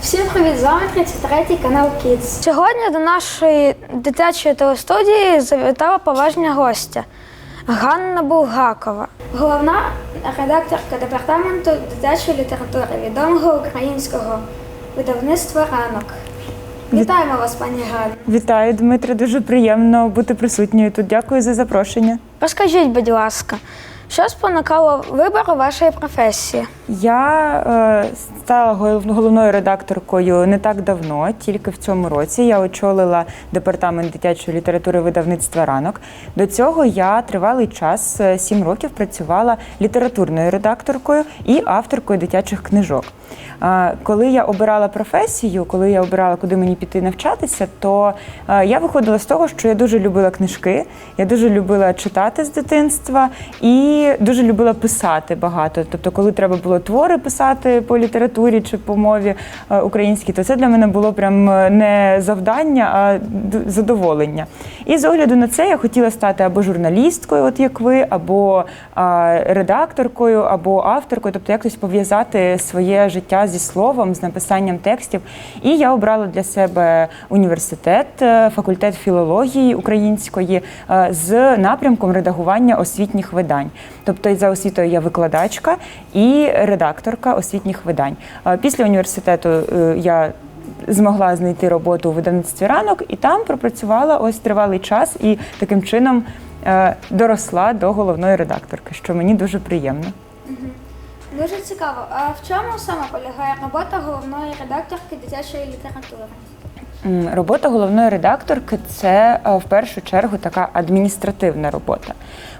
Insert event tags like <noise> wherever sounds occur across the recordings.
Всім привіт! З вами 33 канал Kids. Сьогодні до нашої дитячої телестудії завітала поважна гостя Ганна Булгакова, головна редакторка департаменту дитячої літератури відомого українського видавництва ранок. Вітаємо вас, пані Ганна. Вітаю, Дмитре. Дуже приємно бути присутньою тут. Дякую за запрошення. Розкажіть, будь ласка, що спонукало вибору вашої професії? Я е, стала головною редакторкою не так давно, тільки в цьому році. Я очолила департамент дитячої літератури видавництва ранок. До цього я тривалий час, е, сім років, працювала літературною редакторкою і авторкою дитячих книжок. Е, Коли я обирала професію, коли я обирала, куди мені піти навчатися, то е, я виходила з того, що я дуже любила книжки, я дуже любила читати з дитинства і дуже любила писати багато. Тобто, коли треба було твори писати по літературі чи по мові е, українській, то це для мене було прям е, не завдання, а задоволення. І з огляду на це я хотіла стати або журналісткою, от як ви, або редакторкою, або авторкою, тобто якось пов'язати своє життя зі словом, з написанням текстів. І я обрала для себе університет, е, факультет філології української з напрямком редагування освітніх видань. Тобто за освітою я викладачка і редакторка освітніх видань. Після університету е, я змогла знайти роботу у видавництві ранок і там пропрацювала ось тривалий час і таким чином е, доросла до головної редакторки, що мені дуже приємно. Дуже цікаво. А в чому саме полягає робота головної редакторки дитячої літератури? Робота головної редакторки це е, в першу чергу така адміністративна робота.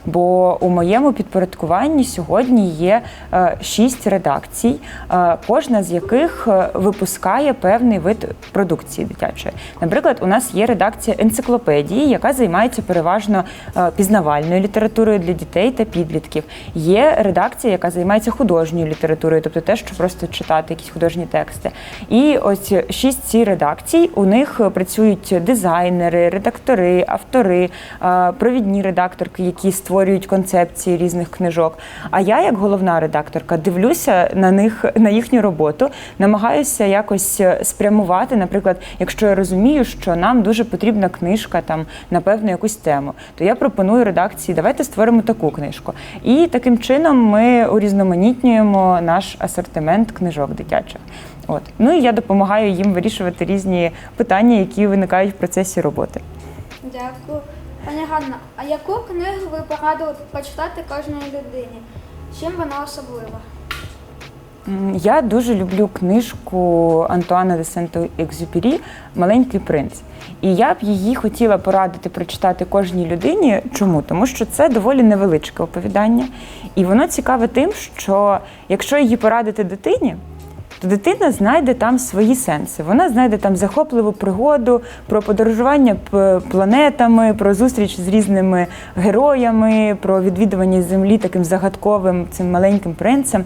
Бо у моєму підпорядкуванні сьогодні є е, шість редакцій, е, кожна з яких е, випускає певний вид продукції дитячої. Наприклад, у нас є редакція енциклопедії, яка займається переважно пізнавальною літературою для дітей та підлітків. Є редакція, яка займається художньою літературою, тобто те, що просто читати якісь художні тексти. І ось шість ці редакцій. У них працюють дизайнери, редактори, автори, провідні редакторки, які створюють концепції різних книжок. А я, як головна редакторка, дивлюся на них на їхню роботу, намагаюся якось спрямувати. Наприклад, якщо я розумію, що нам дуже потрібна книжка там на певну якусь тему, то я пропоную редакції, давайте створимо таку книжку. І таким чином ми урізноманітнюємо наш асортимент книжок дитячих. От ну і я допомагаю їм вирішувати різні питання, які виникають в процесі роботи. Дякую. Пані Ганна, а яку книгу ви порадили б прочитати кожній людині? Чим вона особлива? Я дуже люблю книжку Антуана де Сент-Екзюпері Маленький принц. І я б її хотіла порадити прочитати кожній людині. Чому? Тому що це доволі невеличке оповідання, і воно цікаве тим, що якщо її порадити дитині, то дитина знайде там свої сенси. Вона знайде там захопливу пригоду про подорожування планетами, про зустріч з різними героями, про відвідування землі таким загадковим цим маленьким принцем.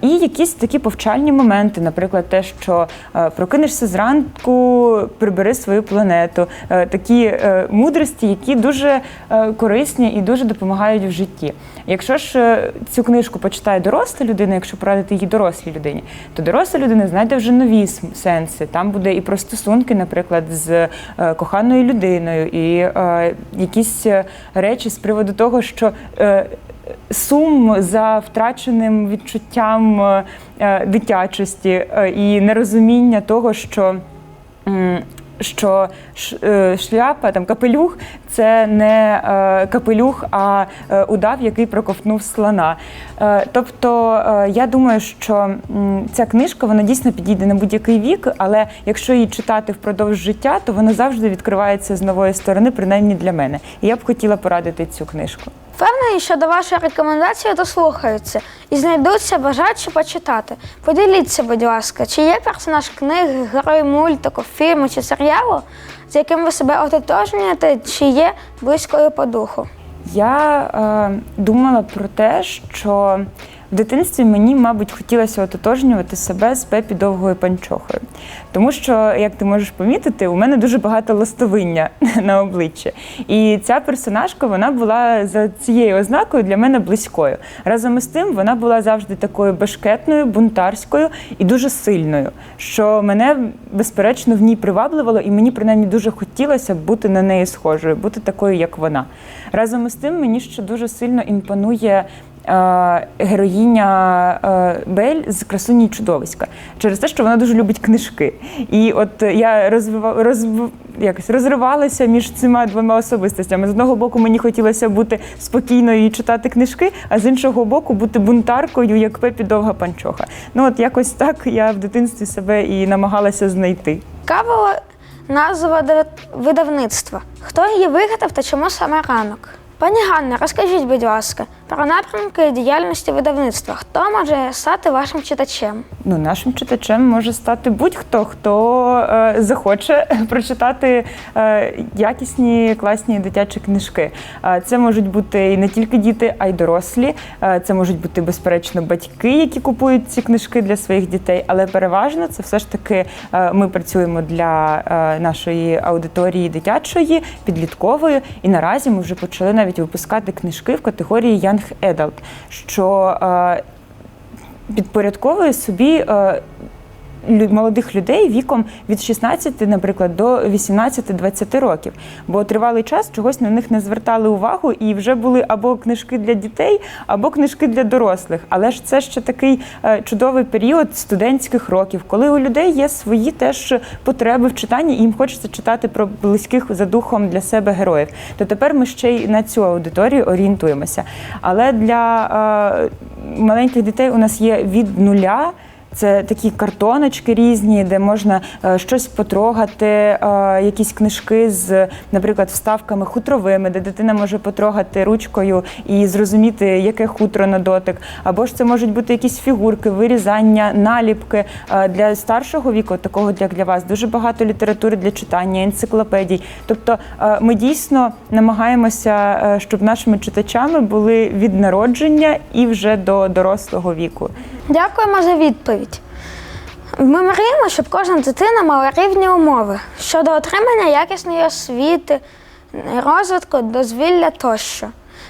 І якісь такі повчальні моменти, наприклад, те, що е, прокинешся зранку, прибери свою планету. Е, Такі е, мудрості, які дуже корисні і дуже допомагають в житті. Якщо ж цю книжку почитає доросла людина, якщо порадити її дорослій людині, то доросла людина знайде вже нові сенси. Там буде і про стосунки, наприклад, з е, коханою людиною, і е, якісь е, речі з приводу того, що е, сум за втраченим відчуттям е, дитячості і нерозуміння того, що. Що е, шляпа, там капелюх це не е, капелюх, а е, удав, який проковтнув слона. Тобто я думаю, що ця книжка вона дійсно підійде на будь-який вік, але якщо її читати впродовж життя, то вона завжди відкривається з нової сторони, принаймні для мене. І я б хотіла порадити цю книжку. Впевнений, що до вашої рекомендації дослухаються і знайдуться бажаючі почитати. Поділіться, будь ласка, чи є персонаж книги, герой мультику, фільму чи серіалу, з яким ви себе ототожнюєте, чи є близькою по духу? Я е, думала про те, що В дитинстві мені, мабуть, хотілося ототожнювати себе з Пепі довгою панчохою. Тому що, як ти можеш помітити, у мене дуже багато ластовиння <laughs> на обличчі. І ця персонажка вона була за цією ознакою для мене близькою. Разом із тим, вона була завжди такою бешкетною, бунтарською і дуже сильною, що мене безперечно в ній привабливало, і мені принаймні дуже хотілося бути на неї схожою, бути такою, як вона. Разом із тим, мені ще дуже сильно імпонує. Е, Героїня е, Бель з красуні чудовиська через те, що вона дуже любить книжки. І от я розвива, розв, якось розривалася між цими двома особистостями. З одного боку, мені хотілося бути спокійною і читати книжки, а з іншого боку, бути бунтаркою, як Пепі Довга Панчоха. Ну от якось так я в дитинстві себе і намагалася знайти. Цікава назва видавництва. Хто її вигадав та чому саме ранок? Пані Ганна, розкажіть, будь ласка, про напрямки діяльності видавництва. Хто може стати вашим читачем? Ну, нашим читачем може стати будь-хто, хто е, захоче <laughs> прочитати е, якісні класні дитячі книжки. Е, це можуть бути і не тільки діти, а й дорослі. Е, це можуть бути безперечно батьки, які купують ці книжки для своїх дітей. Але переважно це все ж таки е, ми працюємо для е, нашої аудиторії дитячої, підліткової, і наразі ми вже почали навіть випускати книжки в категорії Young Adult, що е, підпорядковує собі е, молодих людей віком від 16, наприклад, до 18-20 років. Бо тривалий час чогось на них не звертали увагу, і вже були або книжки для дітей, або книжки для дорослих. Але ж це ще такий е, чудовий період студентських років, коли у людей є свої теж потреби в читанні, і їм хочеться читати про близьких за духом для себе героїв. То тепер ми ще й на цю аудиторію орієнтуємося. Але для е, маленьких дітей у нас є від нуля. Це такі картоночки різні, де можна е, щось потрогати, е, якісь книжки з, наприклад, вставками хутровими, де дитина може потрогати ручкою і зрозуміти, яке хутро на дотик. Або ж це можуть бути якісь фігурки, вирізання, наліпки. Е, Для старшого віку, такого як для вас, дуже багато літератури для читання, енциклопедій. Тобто ми дійсно намагаємося, щоб нашими читачами були від народження і вже до дорослого віку. Дякуємо за відповідь. Ми мріємо, щоб кожна дитина мала рівні умови щодо отримання якісної освіти, розвитку, дозвілля тощо.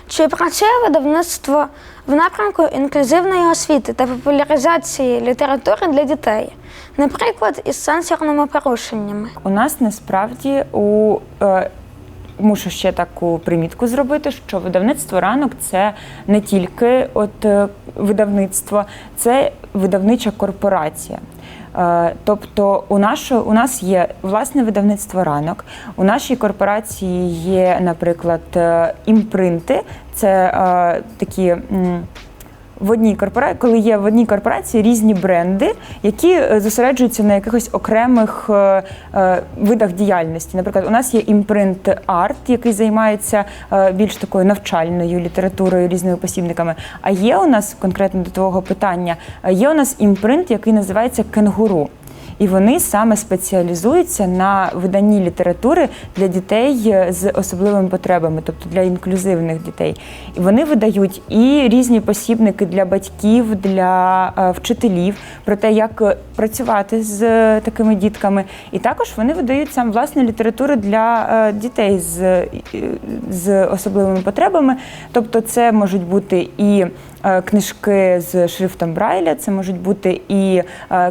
Чи працює видавництво в напрямку інклюзивної освіти та популяризації літератури для дітей, наприклад, із сенсорними порушеннями? У нас насправді у е, мушу ще таку примітку зробити, що видавництво ранок це не тільки от е, видавництво, це видавнича корпорація. Е, Тобто у нашу, у нас є власне видавництво ранок. У нашій корпорації є, наприклад, е, імпринти. Це е, такі. В одній корпорації, коли є в одній корпорації різні бренди, які е, зосереджуються на якихось окремих е, е, видах діяльності. Наприклад, у нас є імпринт арт, який займається більш такою навчальною літературою, різними посібниками. А є у нас конкретно до твого питання, є у нас імпринт, який називається кенгуру. І вони саме спеціалізуються на виданні літератури для дітей е, з особливими потребами, тобто для інклюзивних дітей. І вони видають і різні посібники для батьків, для е, вчителів про те, як е, працювати з такими дітками. І також вони видають сам власне літературу для дітей з, з особливими потребами. Тобто, це можуть бути і книжки з шрифтом Брайля, це можуть бути і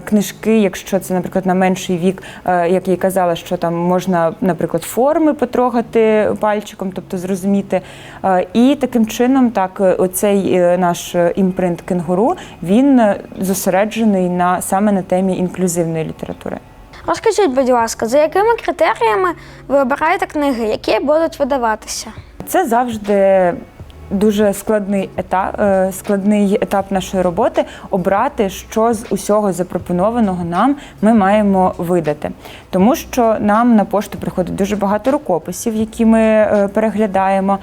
книжки, якщо це, наприклад, на менший вік, е, як я й казала, що там можна, наприклад, форми потрогати пальчиком, тобто зрозуміти. Е, І таким чином, так, е, оцей наш імпринт кенгуру він зосереджений на саме на темі інклюзивної літератури. Розкажіть, будь ласка, за якими критеріями ви обираєте книги, які будуть видаватися? Це завжди дуже складний етап, е, складний етап нашої роботи обрати, що з усього запропонованого нам ми маємо видати. Тому що нам на пошту приходить дуже багато рукописів, які ми е, переглядаємо.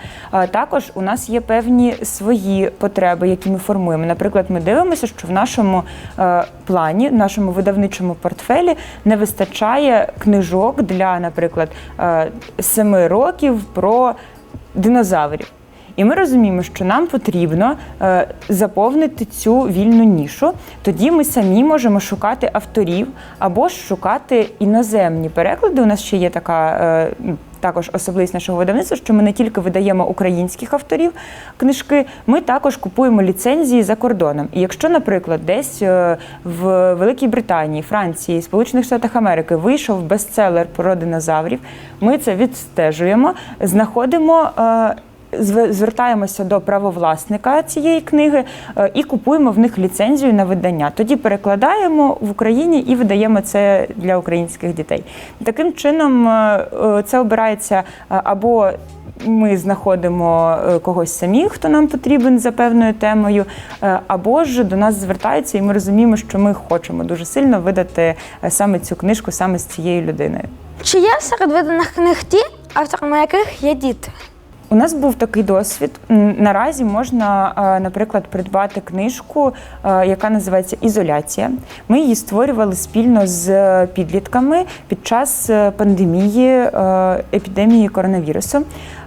Також у нас є певні свої потреби, які ми формуємо. Наприклад, ми дивимося, що в нашому е, плані, в нашому видавничому портфелі не вистачає книжок для, наприклад, семи років про динозаврів. І ми розуміємо, що нам потрібно е, заповнити цю вільну нішу. Тоді ми самі можемо шукати авторів або ж шукати іноземні переклади. У нас ще є така. е, також особливість нашого видавництва, що ми не тільки видаємо українських авторів книжки, ми також купуємо ліцензії за кордоном. І якщо, наприклад, десь е, в Великій Британії, Франції, Сполучених Штатах Америки вийшов бестселер про динозаврів, ми це відстежуємо, знаходимо. Зв- Звертаємося до правовласника цієї книги е, і купуємо в них ліцензію на видання. Тоді перекладаємо в Україні і видаємо це для українських дітей. Таким чином, е, е, це обирається або ми знаходимо когось самі, хто нам потрібен за певною темою, або ж до нас звертаються, і ми розуміємо, що ми хочемо дуже сильно видати саме цю книжку саме з цією людиною. Чи є серед виданих книг ті, авторами яких є діти? У нас був такий досвід. Наразі можна, е, наприклад, придбати книжку, е, яка називається Ізоляція. Ми її створювали спільно з підлітками під час е, пандемії е, епідемії коронавірусу.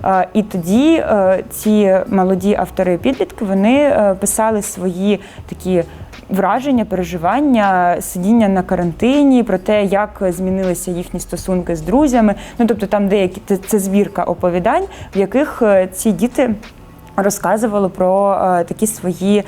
Е, І тоді е, ці молоді автори підлітки вони е, писали свої такі. Враження, переживання, сидіння на карантині, про те, як змінилися їхні стосунки з друзями. Ну тобто, там деякі це, збірка оповідань, в яких е, ці діти розказували про е, такі свої.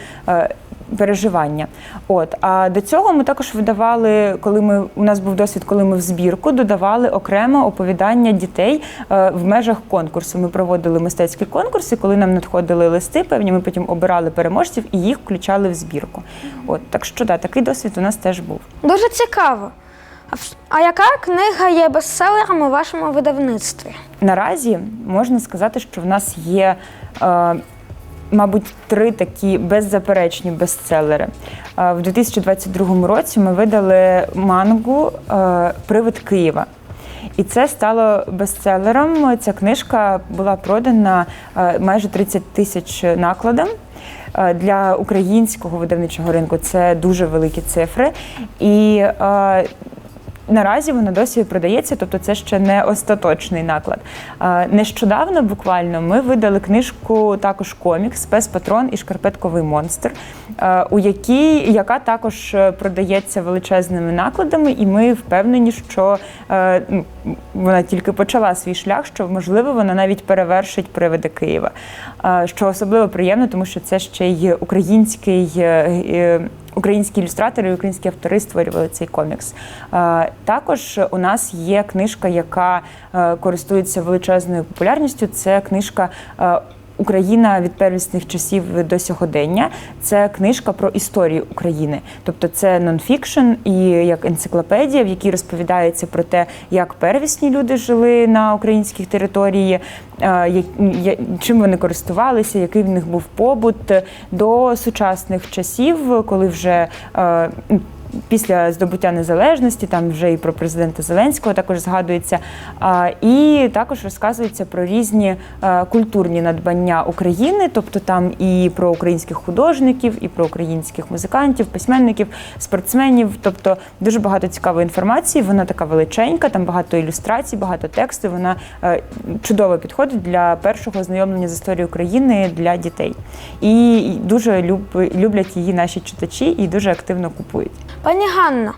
Переживання, от а до цього ми також видавали, коли ми у нас був досвід, коли ми в збірку додавали окремо оповідання дітей е, в межах конкурсу. Ми проводили мистецькі конкурси, коли нам надходили листи, певні ми потім обирали переможців і їх включали в збірку. От так що да, такий досвід у нас теж був. Дуже цікаво. А А яка книга є бестселером у вашому видавництві? Наразі можна сказати, що в нас є, е, мабуть, три такі беззаперечні бестселери. В 2022 році ми видали мангу е, Привид Києва. І це стало бестселером. Ця книжка була продана е, майже 30 тисяч накладом. Е, Для українського видавничого ринку це дуже великі цифри. І Наразі вона досі продається, тобто це ще не остаточний наклад. Е, Нещодавно, буквально, ми видали книжку також комікс Спес Патрон і шкарпетковий монстр, е, у якій яка також е, продається величезними накладами, і ми впевнені, що е, вона тільки почала свій шлях, що можливо вона навіть перевершить привиди Києва. Е, Що особливо приємно, тому що це ще й український. Е, е, Українські ілюстратори українські автори створювали цей комікс. Е, Також у нас є книжка, яка е, користується величезною популярністю. Це книжка. Україна від первісних часів до сьогодення. Це книжка про історію України, тобто це нонфікшн і як енциклопедія, в якій розповідається про те, як первісні люди жили на українських території, е, чим вони користувалися, який в них був побут до сучасних часів, коли вже е, після здобуття незалежності, там вже і про президента Зеленського також згадується. І також розказується про різні е, культурні надбання України, тобто там і про українських художників, і про українських музикантів, письменників, спортсменів. Тобто дуже багато цікавої інформації. Вона така величенька, там багато ілюстрацій, багато тексту. Вона е, чудово підходить для першого ознайомлення з історією України для дітей. І дуже люб- люблять її наші читачі і дуже активно купують. Пані Ганно,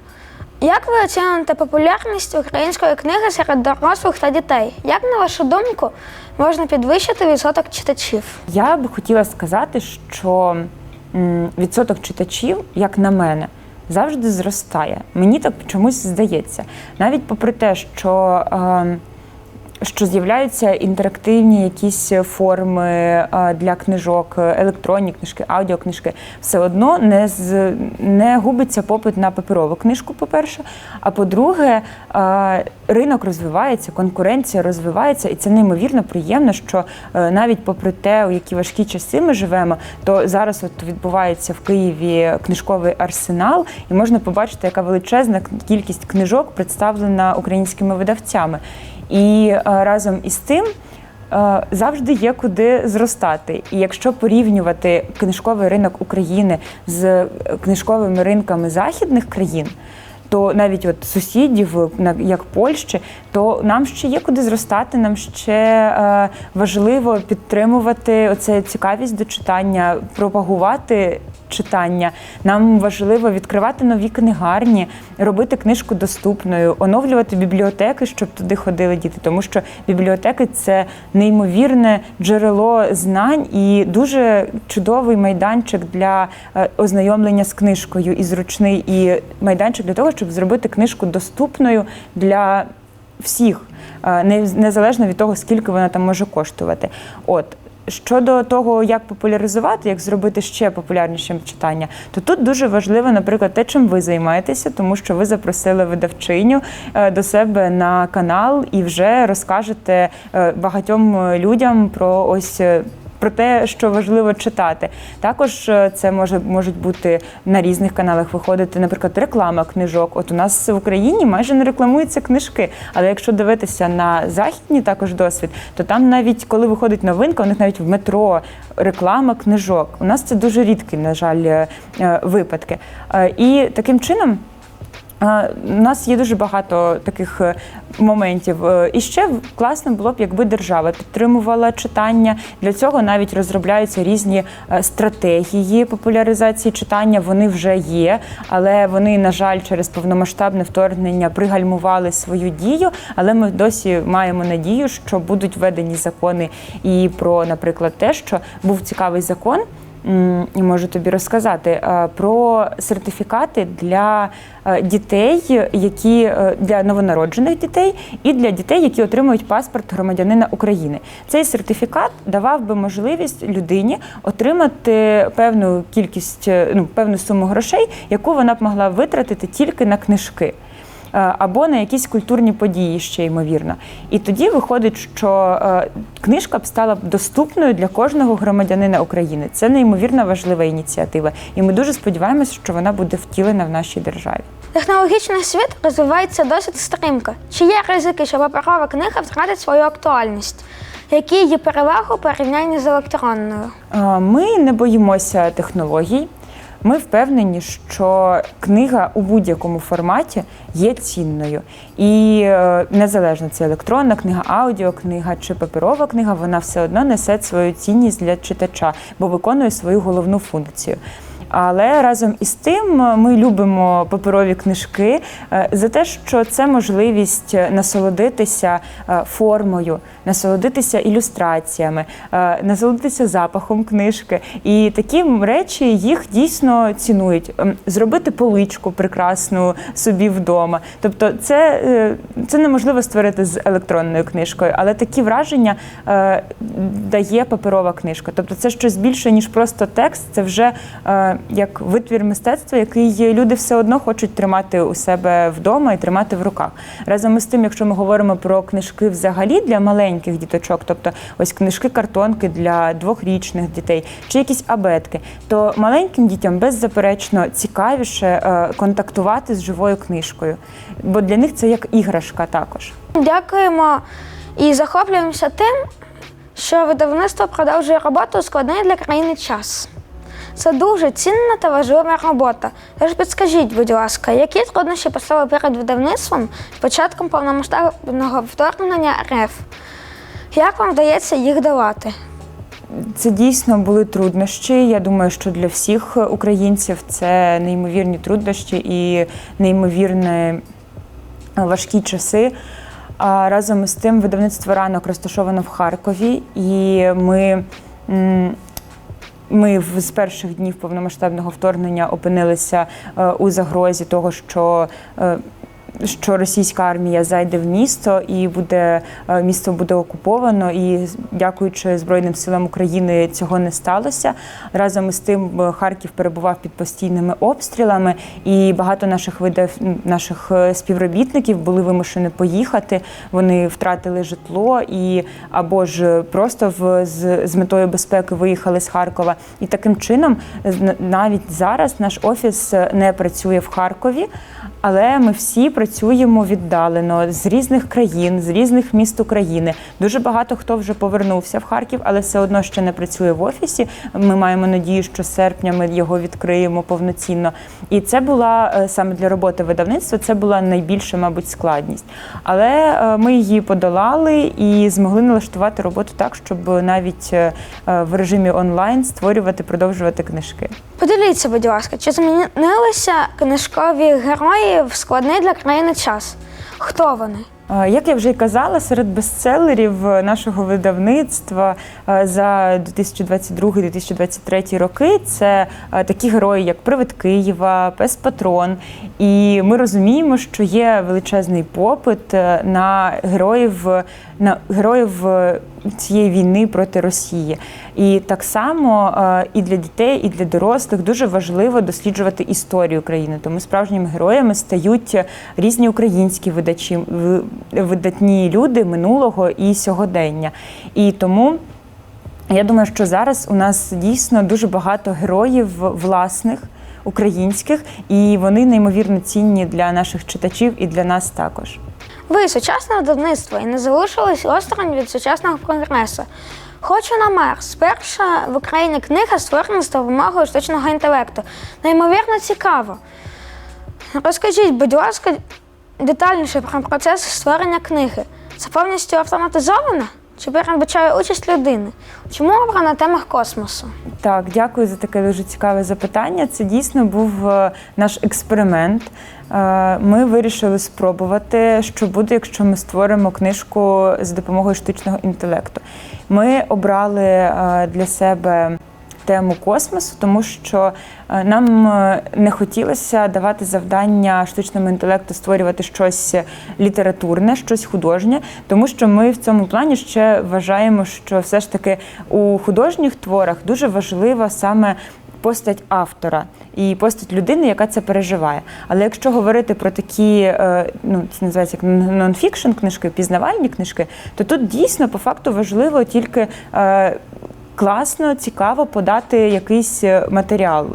як ви оціните популярність української книги серед дорослих та дітей? Як, на вашу думку, можна підвищити відсоток читачів? Я би хотіла сказати, що відсоток читачів, як на мене, завжди зростає. Мені так чомусь здається. Навіть попри те, що. е, що з'являються інтерактивні якісь форми для книжок, електронні книжки, аудіокнижки, все одно не з не губиться попит на паперову книжку. По-перше, а по-друге, ринок розвивається, конкуренція розвивається, і це неймовірно приємно, що е, навіть попри те, у які важкі часи ми живемо, то зараз от відбувається в Києві книжковий арсенал, і можна побачити, яка величезна кількість книжок представлена українськими видавцями. І е, разом із тим е, завжди є куди зростати. І якщо порівнювати книжковий ринок України з е, книжковими ринками західних країн, то навіть от сусідів, як Польщі, то нам ще є куди зростати. Нам ще е, важливо підтримувати оце цікавість до читання, пропагувати читання. Нам важливо відкривати нові книгарні, робити книжку доступною, оновлювати бібліотеки, щоб туди ходили діти, тому що бібліотеки це неймовірне джерело знань і дуже чудовий майданчик для е, ознайомлення з книжкою і зручний, і майданчик для того, щоб зробити книжку доступною для всіх, е, незалежно від того, скільки вона там може коштувати. От. Щодо того, як популяризувати, як зробити ще популярнішим читання, то тут дуже важливо, наприклад, те, чим ви займаєтеся, тому що ви запросили видавчиню е, до себе на канал і вже розкажете е, багатьом е, людям про ось. Про те, що важливо читати, також е, це може можуть бути на різних каналах виходити, наприклад, реклама книжок. От у нас в Україні майже не рекламуються книжки. Але якщо дивитися на західний також досвід, то там навіть коли виходить новинка, у них навіть в метро реклама книжок. У нас це дуже рідкі, на жаль, е, е, випадки. І таким чином. У нас є дуже багато таких е, моментів. Е, І ще класно було б, якби держава підтримувала читання. Для цього навіть розробляються різні е, стратегії популяризації читання. Вони вже є, але вони, на жаль, через повномасштабне вторгнення пригальмували свою дію. Але ми досі маємо надію, що будуть введені закони і про, наприклад, те, що був цікавий закон. І можу тобі розказати е, про сертифікати для е, дітей, які е, для новонароджених дітей, і для дітей, які отримують паспорт громадянина України. Цей сертифікат давав би можливість людині отримати певну кількість, ну певну суму грошей, яку вона б могла витратити тільки на книжки. Е, Або на якісь культурні події ще ймовірно. І тоді виходить, що е, книжка б стала доступною для кожного громадянина України. Це неймовірно важлива ініціатива, і ми дуже сподіваємося, що вона буде втілена в нашій державі. Технологічний світ розвивається досить стрімко. Чи є ризики, що паперова книга втратить свою актуальність? Які її переваги у порівнянні з електронною? Е, Ми не боїмося технологій. Ми впевнені, що книга у будь-якому форматі є цінною. І е, незалежно це електронна книга, аудіокнига чи паперова книга, вона все одно несе свою цінність для читача, бо виконує свою головну функцію. Але разом із тим е, ми любимо паперові книжки е, за те, що це можливість е, насолодитися формою, насолодитися ілюстраціями, насолодитися запахом книжки. І такі речі їх дійсно цінують. Ем, Зробити поличку прекрасну собі вдома. Тобто, це, це неможливо створити з електронною книжкою, але такі враження дає паперова книжка. Тобто, це щось більше ніж просто текст. Це вже як витвір мистецтва, який люди все одно хочуть тримати у себе вдома і тримати в руках. Разом із тим, якщо ми говоримо про книжки взагалі для маленьких діточок, тобто ось книжки-картонки для двохрічних дітей чи якісь абетки, то маленьким дітям беззаперечно цікавіше е, контактувати з живою книжкою, бо для них це як іграшка також. Дякуємо і захоплюємося тим, що видавництво продовжує роботу у складний для країни час. Це дуже цінна та важлива робота. Тож підскажіть, будь ласка, які труднощі постали перед видавництвом з початком повномасштабного вторгнення РФ? Як вам вдається їх долати? Це дійсно були труднощі. Я думаю, що для всіх українців це неймовірні труднощі і неймовірні важкі часи. А разом із тим видавництво ранок розташовано в Харкові, і ми. Ми з перших днів повномасштабного вторгнення опинилися е, у загрозі того, що е, що російська армія зайде в місто і буде е, місто буде окуповано. І дякуючи Збройним силам України, цього не сталося. Разом із тим е, Харків перебував під постійними обстрілами, і багато наших видав наших е, співробітників були вимушені поїхати. Вони втратили житло і або ж просто в з, з метою безпеки виїхали з Харкова. І таким чином навіть зараз наш офіс не працює в Харкові. Але ми всі працюємо працюємо віддалено з різних країн, з різних міст України. Дуже багато хто вже повернувся в Харків, але все одно ще не працює в офісі. Ми маємо надію, що з серпня ми його відкриємо повноцінно. І це була е, саме для роботи видавництва. Це була найбільша, мабуть, складність. Але е, ми її подолали і змогли налаштувати роботу так, щоб навіть е, в режимі онлайн створювати, продовжувати книжки. Поділіться, будь ласка, чи змінилися книжкові герої в складний для країни час? Хто вони? Е, Як я вже й казала, серед бестселерів нашого видавництва е, за 2022-2023 роки це е, такі герої, як Привид Києва, Пес Патрон. І ми розуміємо, що є величезний попит е, на героїв на героїв е, цієї війни проти Росії. І так само е, і для дітей, і для дорослих дуже важливо досліджувати історію країни. Тому справжніми героями стають різні українські видачі, видатні люди минулого і сьогодення. І тому. Я думаю, що зараз у нас дійсно дуже багато героїв власних українських, і вони неймовірно цінні для наших читачів і для нас також. Ви сучасне видавництво і не залишились осторонь від сучасного прогресу. Хочу на Марс. Перша в Україні книга створена з допомогою штучного інтелекту. Неймовірно цікаво. Розкажіть, будь ласка, детальніше про процес створення книги. Це повністю автоматизовано? Чи передбачає участь людини? Чому обрана тема космосу? Так, дякую за таке дуже цікаве запитання. Це дійсно був е, наш експеримент. Е, Ми вирішили спробувати, що буде, якщо ми створимо книжку з допомогою штучного інтелекту. Ми обрали е, для себе. Тему космосу, тому що е, нам не хотілося давати завдання штучному інтелекту створювати щось літературне, щось художнє, тому що ми в цьому плані ще вважаємо, що все ж таки у художніх творах дуже важлива саме постать автора і постать людини, яка це переживає. Але якщо говорити про такі, е, ну це називається як нонфікшн книжки, пізнавальні книжки, то тут дійсно по факту важливо тільки. е, Класно, цікаво подати якийсь е, матеріал.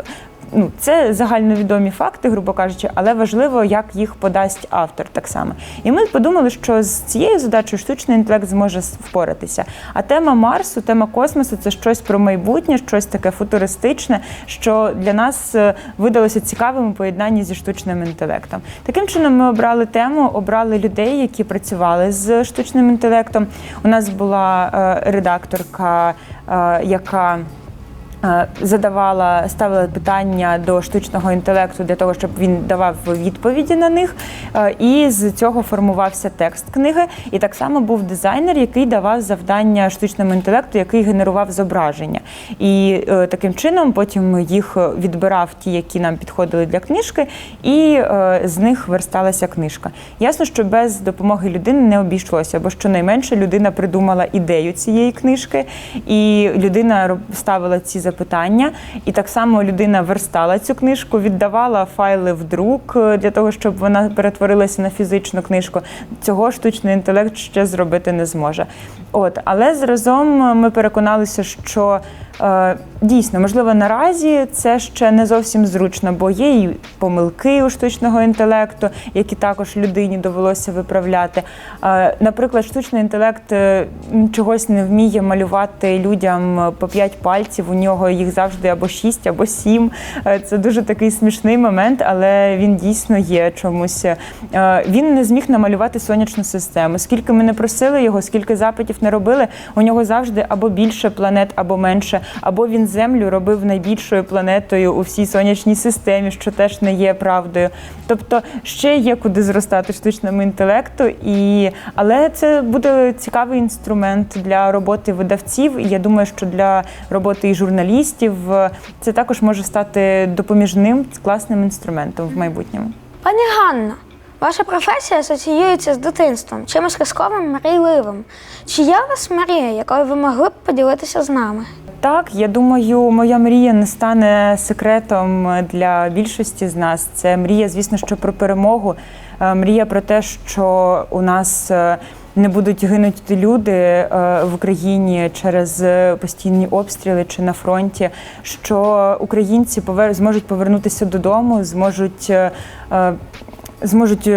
Ну, це загальновідомі факти, грубо кажучи, але важливо, як їх подасть автор так само. І ми подумали, що з цією задачею штучний інтелект зможе впоратися. А тема Марсу, тема космосу це щось про майбутнє, щось таке футуристичне, що для нас е, видалося цікавим у поєднанні зі штучним інтелектом. Таким чином, ми обрали тему, обрали людей, які працювали з штучним інтелектом. У нас була е, редакторка, е, яка задавала, ставила питання до штучного інтелекту для того, щоб він давав відповіді на них. Е, І з цього формувався текст книги. І так само був дизайнер, який давав завдання штучному інтелекту, який генерував зображення. І е, таким чином потім їх відбирав ті, які нам підходили для книжки, і е, з них версталася книжка. Ясно, що без допомоги людини не обійшлося, бо щонайменше людина придумала ідею цієї книжки, і людина ставила ці запитання. І так само людина верстала цю книжку, віддавала файли в друк е, для того, щоб вона перетворилася на фізичну книжку. Цього штучний інтелект ще зробити не зможе. От, але зразом ми переконалися, що е, дійсно, можливо, наразі це ще не зовсім зручно, бо є і помилки у штучного інтелекту, які також людині довелося виправляти. Е, наприклад, штучний інтелект е, чогось не вміє малювати людям е, по п'ять пальців. У нього їх завжди або шість, або сім. Е, Це дуже такий смішний момент, але він дійсно є чомусь. Е, Він не зміг намалювати сонячну систему. Скільки ми не просили його, скільки запитів не робили, у нього завжди або більше планет, або менше, або він землю робив найбільшою планетою у всій сонячній системі, що теж не є правдою. Тобто ще є куди зростати штучному інтелекту, і але це буде цікавий інструмент для роботи видавців. І я думаю, що для роботи і журналістів е, це також може стати допоміжним класним інструментом в майбутньому. Пані Ганно, ваша професія асоціюється з дитинством, чимось казковим, мрійливим. Чи є у вас мрія, якою ви могли б поділитися з нами? Так, я думаю, моя мрія не стане секретом для більшості з нас. Це мрія, звісно, що про перемогу. Е, Мрія про те, що у нас е, не будуть гинути люди е, в Україні через постійні обстріли чи на фронті. Що українці зможуть повернутися додому, зможуть, зможуть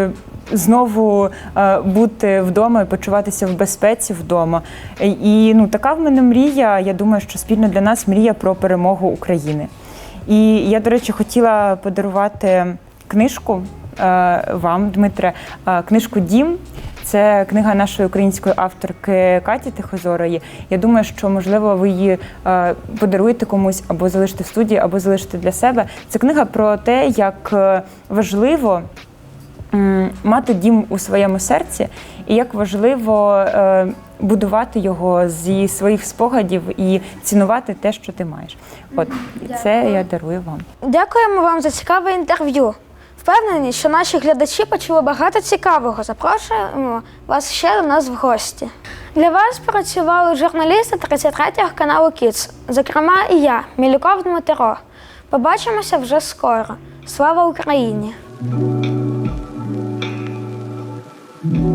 знову е, бути вдома і почуватися в безпеці вдома. І ну, така в мене мрія. Я думаю, що спільно для нас мрія про перемогу України. І я, до речі, хотіла подарувати книжку е, вам, Дмитре, е, книжку Дім. Це книга нашої української авторки Каті Тихозорої. Я думаю, що можливо ви її подаруєте комусь або залишите в студії, або залишите для себе. Це книга про те, як важливо мати дім у своєму серці, і як важливо е, будувати його зі своїх спогадів і цінувати те, що ти маєш. От і це я дарую вам. Дякуємо вам за цікаве інтерв'ю. Впевнені, що наші глядачі почули багато цікавого. Запрошуємо вас ще до нас в гості. Для вас працювали журналісти 33-го каналу Kids, зокрема і я, Мілюков Дмитро. Побачимося вже скоро. Слава Україні! Thank you.